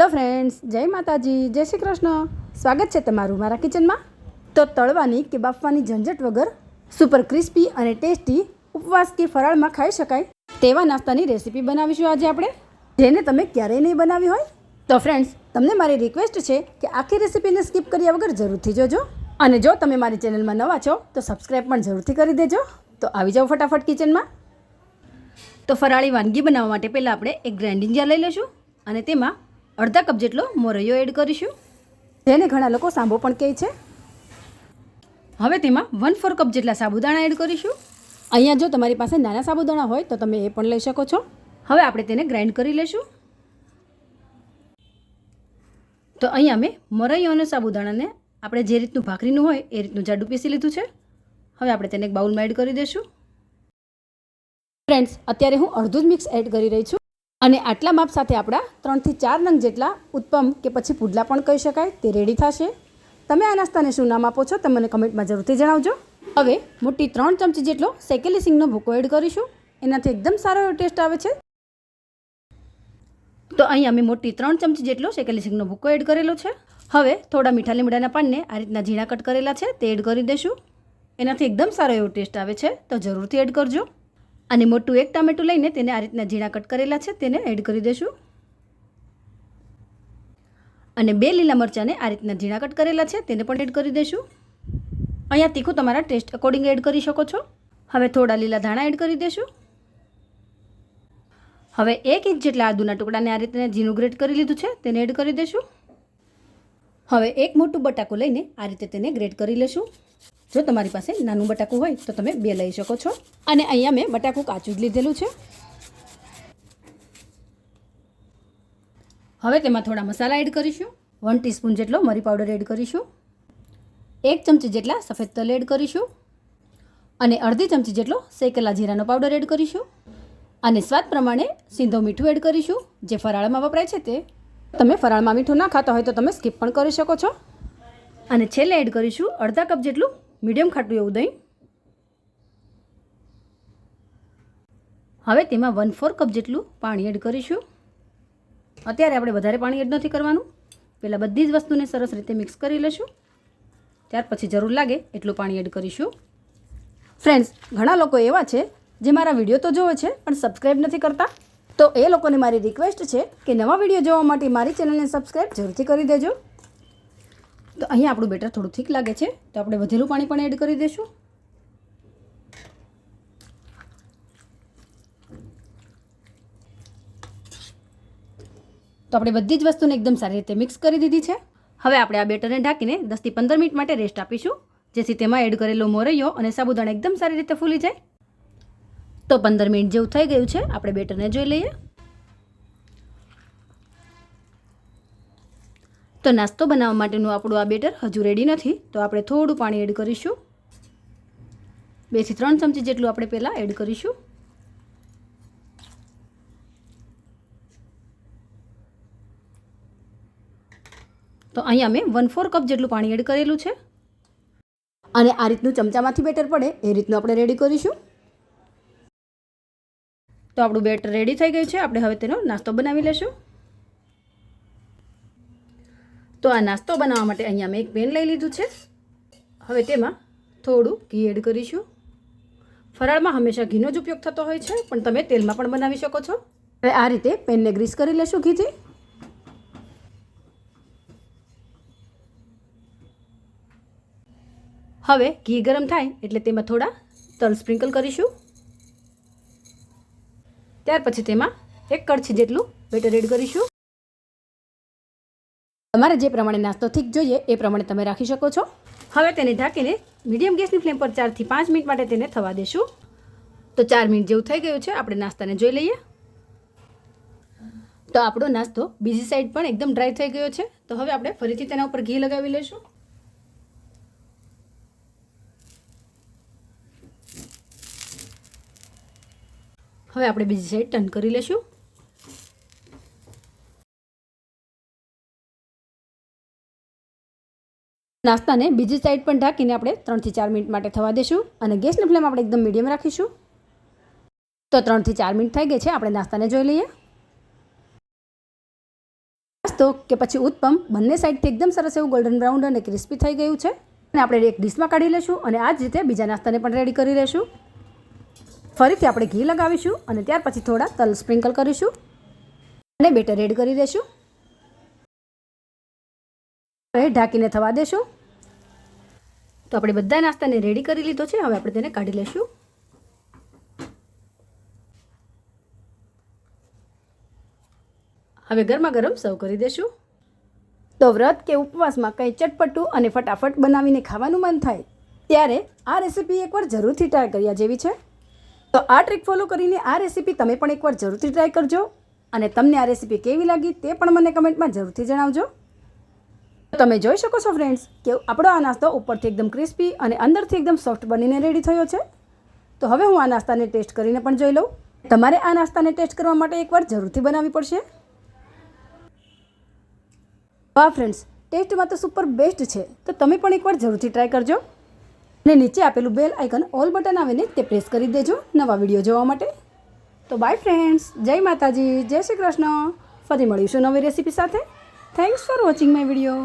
Hello friends જય માતાજી, જય શ્રી કૃષ્ણ. સ્વાગત છે તમારું મારા કિચનમાં. તો તળવાની કે બાફવાની ઝંઝટ વગર સુપર ક્રિસ્પી અને ટેસ્ટી ઉપવાસ કે ફરાળમાં ખાઈ શકાય તેવા નાસ્તાની રેસીપી બનાવીશું આજે આપણે. જેને તમે ક્યારેય નહીં બનાવી હોય. તો ફ્રેન્ડ્સ તમને મારી રિક્વેસ્ટ છે કે આખી રેસીપીને સ્કીપ કર્યા વગર જરૂરથી જોજો. અને જો તમે મારી ચેનલમાં નવા છો, તો સબસ્ક્રાઈબ પણ જરૂરથી કરી દેજો. તો આવી જાઓ ફટાફટ કિચનમાં. તો ફરાળી વાનગી બનાવવા માટે પહેલાં આપણે એક ગ્રાઇન્ડિંગ જાર લઈ લઈશું. અને તેમાં અડધા કપ જેટલો મોરૈયો એડ કરીશું. જેને ઘણા લોકો સાંભો પણ કહે છે. હવે તેમાં વન ફોર કપ જેટલા સાબુદાણા એડ કરીશું. અહીંયા જો તમારી પાસે નાના સાબુદાણા હોય તો તમે એ પણ લઈ શકો છો. હવે આપણે તેને ગ્રાઇન્ડ કરી લઈશું તો અહીંયા મેં મરૈયો અને સાબુદાણાને આપણે જે રીતનું ભાખરીનું હોય એ રીતનું જાડું પીસી લીધું છે. હવે આપણે તેને એક બાઉલમાં એડ કરી દઈશું. ફ્રેન્ડ્સ અત્યારે હું અડધું જ મિક્સ એડ કરી રહી છું. અને આટલા માપ સાથે આપણા ત્રણથી ચાર નંગ જેટલા ઉત્પમ કે પછી પુડલા પણ કહી શકાય. તે રેડી થશે. તમે આ નાસ્તાને શું નામ આપો છો તમે મને કમેન્ટમાં જરૂરથી જણાવજો. હવે મોટી ત્રણ ચમચી જેટલો શેકેલી સિંગનો ભૂકો એડ કરીશું. એનાથી એકદમ સારો એવો ટેસ્ટ આવે છે. તો અહીં અમે મોટી ત્રણ ચમચી જેટલો શેકેલી સિંગનો ભૂકો એડ કરેલો છે. હવે થોડા મીઠા લીમડાના પાનને આ રીતના ઝીણા કટ કરેલા છે. તે એડ કરી દઈશું. એનાથી એકદમ સારો એવો ટેસ્ટ આવે છે. તો જરૂરથી એડ કરજો. અને મોટું એક ટામેટું લઈને તેને આ રીતના ઝીણા કટ કરેલા છે, તેને એડ કરી દઈશું અને બે લીલા મરચાંને આ રીતના ઝીણા કટ કરેલા છે, તેને પણ એડ કરી દઈશું અહીંયા તીખું તમારા ટેસ્ટ અકોર્ડિંગ એડ કરી શકો છો. હવે થોડા લીલા ધાણા એડ કરી દઈશું હવે એક ઇંચ જેટલા આદુના ટુકડાને આ રીતે ઝીણું ગ્રેટ કરી લીધું છે, તેને એડ કરી દઈશું હવે એક મોટું બટાકું લઈને આ રીતે તેને ગ્રેટ કરી લેશું. જો તમારી પાસે નાનું બટાકું હોય તો તમે બે લઈ શકો છો. અને અહીંયા મેં બટાકું કાચું જ લીધેલું છે. હવે તેમાં થોડા મસાલા એડ કરીશું. વન ટીસ્પૂન જેટલો મરી પાવડર એડ કરીશું. એક ચમચી જેટલા સફેદ તલ એડ કરીશું. અને અડધી ચમચી જેટલો શેકેલા જીરાનો પાવડર એડ કરીશું. અને સ્વાદ પ્રમાણે સીંધો મીઠું એડ કરીશું, જે ફરાળમાં વપરાય છે તે. તમે ફરાળમાં મીઠું ના ખાતા હોય તો તમે સ્કીપ પણ કરી શકો છો. અને છેલ્લે એડ કરીશું અડધા કપ જેટલું મીડિયમ ખાટું એવું દહીં. હવે તેમાં વન ફોર કપ જેટલું પાણી એડ કરીશું. અત્યારે આપણે વધારે પાણી એડ નથી કરવાનું. પહેલાં બધી જ વસ્તુને સરસ રીતે મિક્સ કરી લઈશું. ત્યાર પછી જરૂર લાગે એટલું પાણી એડ કરીશું. ફ્રેન્ડ્સ ઘણા લોકો એવા છે જે મારા વીડિયો તો જોવે છે, પણ સબસ્ક્રાઈબ નથી કરતા. તો એ લોકોને મારી રિક્વેસ્ટ છે કે નવા વીડિયો જોવા માટે મારી ચેનલને સબસ્ક્રાઈબ જરૂરથી કરી દેજો. તો અહીંયા આપણું બેટર થોડું થીક લાગે છે. તો આપણે વધેલું પાણી પણ એડ કરી દઈશું તો આપણે બધી જ વસ્તુને એકદમ સારી રીતે મિક્સ કરી દીધી છે. હવે આપણે આ બેટરને ઢાંકીને દસથી પંદર મિનિટ માટે રેસ્ટ આપીશું. જેથી તેમાં એડ કરેલો મોરૈયો અને સાબુદાણા એકદમ સારી રીતે ફૂલી જાય. તો પંદર મિનિટ જેવું થઈ ગયું છે. આપણે બેટરને જોઈ લઈએ. તો નાસ્તો બનાવવા માટેનું આપણું આ બેટર હજુ રેડી નથી. તો આપણે થોડું પાણી એડ કરીશું. બેથી ત્રણ ચમચી જેટલું આપણે પહેલાં એડ કરીશું. તો અહીંયા મેં વન ફોર કપ જેટલું પાણી એડ કરેલું છે. અને આ રીતનું ચમચામાંથી બેટર પડે, એ રીતનું આપણે રેડી કરીશું. તો આપણું બેટર રેડી થઈ ગયું છે. આપણે હવે તેનો નાસ્તો બનાવી લેશું. તો આ નાસ્તો બનાવવા માટે અહીંયા મેં એક પેન લઈ લીધું છે. હવે તેમાં થોડું ઘી એડ કરીશું. ફરાળમાં હંમેશા ઘીનો જ ઉપયોગ થતો હોય છે, પણ તમે તેલમાં પણ બનાવી શકો છો. હવે આ રીતે પેનને ગ્રીસ કરી લેશું ઘીથી. હવે ઘી ગરમ થાય એટલે તેમાં થોડા તલ સ્પ્રિંકલ કરીશું. ત્યાર પછી તેમાં એક કડછી જેટલું બેટર એડ કરીશું. તમારે જે પ્રમાણે નાસ્તો ઠીક જોઈએ, એ પ્રમાણે તમે રાખી શકો છો. હવે તેને ઢાંકીને મીડિયમ ગેસની ફ્લેમ પર ચારથી પાંચ મિનિટ માટે તેને થવા દેશું. તો ચાર મિનિટ જેવું થઈ ગયું છે, આપણે નાસ્તાને જોઈ લઈએ. તો આપણો નાસ્તો બીજી સાઈડ પણ એકદમ ડ્રાય થઈ ગયો છે. તો હવે આપણે ફરીથી તેના ઉપર ઘી લગાવી લઈશું. હવે આપણે બીજી સાઈડ ટર્ન કરી લઈશું. નાસ્તાને બીજી સાઈડ પણ ઢાંકીને આપણે ત્રણથી ચાર મિનિટ માટે થવા દઈશું અને ગેસની ફ્લેમ આપણે એકદમ મીડિયમ રાખીશું. તો ત્રણથી ચાર મિનિટ થઈ ગઈ છે, આપણે નાસ્તાને જોઈ લઈએ. નાસ્તો કે પછી ઉત્પમ બંને સાઈડથી એકદમ સરસ એવું ગોલ્ડન બ્રાઉન અને ક્રિસ્પી થઈ ગયું છે. અને આપણે એક ડીશમાં કાઢી લઈશું અને આ જ રીતે બીજા નાસ્તાને પણ રેડી કરી લઈશું. ફરીથી આપણે ઘી લગાવીશું અને ત્યાર પછી થોડા તલ સ્પ્રિંકલ કરીશું. અને બેટર રેડ કરી દઈશું. હવે ઢાંકીને થવા દેશું. તો આપણે બધા નાસ્તાને રેડી કરી લીધો છે. હવે આપણે તેને કાઢી લઈશું હવે ગરમા ગરમ સર્વ કરી દેશું. તો વ્રત કે ઉપવાસમાં કંઈ ચટપટું અને ફટાફટ બનાવીને ખાવાનું મન થાય, ત્યારે આ રેસીપી એકવાર જરૂરથી ટ્રાય કર્યા જેવી છે. તો આ ટ્રીક ફોલો કરીને આ રેસીપી તમે પણ એકવાર જરૂરથી ટ્રાય કરજો. અને તમને આ રેસીપી કેવી લાગી તે પણ મને કમેન્ટમાં જરૂરથી જણાવજો. તમે જોઈ શકો છો ફ્રેન્ડ્સ કે આપણો આ નાસ્તો ઉપરથી એકદમ ક્રિસ્પી અને અંદરથી એકદમ સોફ્ટ બનીને રેડી થયો છે. તો હવે હું આ નાસ્તાને ટેસ્ટ કરીને પણ જોઈ લઉં. તમારે આ નાસ્તાને ટેસ્ટ કરવા માટે એકવાર જરૂરથી બનાવવી પડશે. વાહ ફ્રેન્ડ્સ ટેસ્ટમાં તો સુપર બેસ્ટ છે. તો તમે પણ એકવાર જરૂરથી ટ્રાય કરજો. અને નીચે આપેલું બેલ આઇકન ઓલ બટન આવે ને તે પ્રેસ કરી દેજો નવા વીડિયો જોવા માટે. તો બાય ફ્રેન્ડ્સ જય માતાજી, જય શ્રી કૃષ્ણ. ફરી મળીશું નવી રેસીપી સાથે. Thanks for watching my video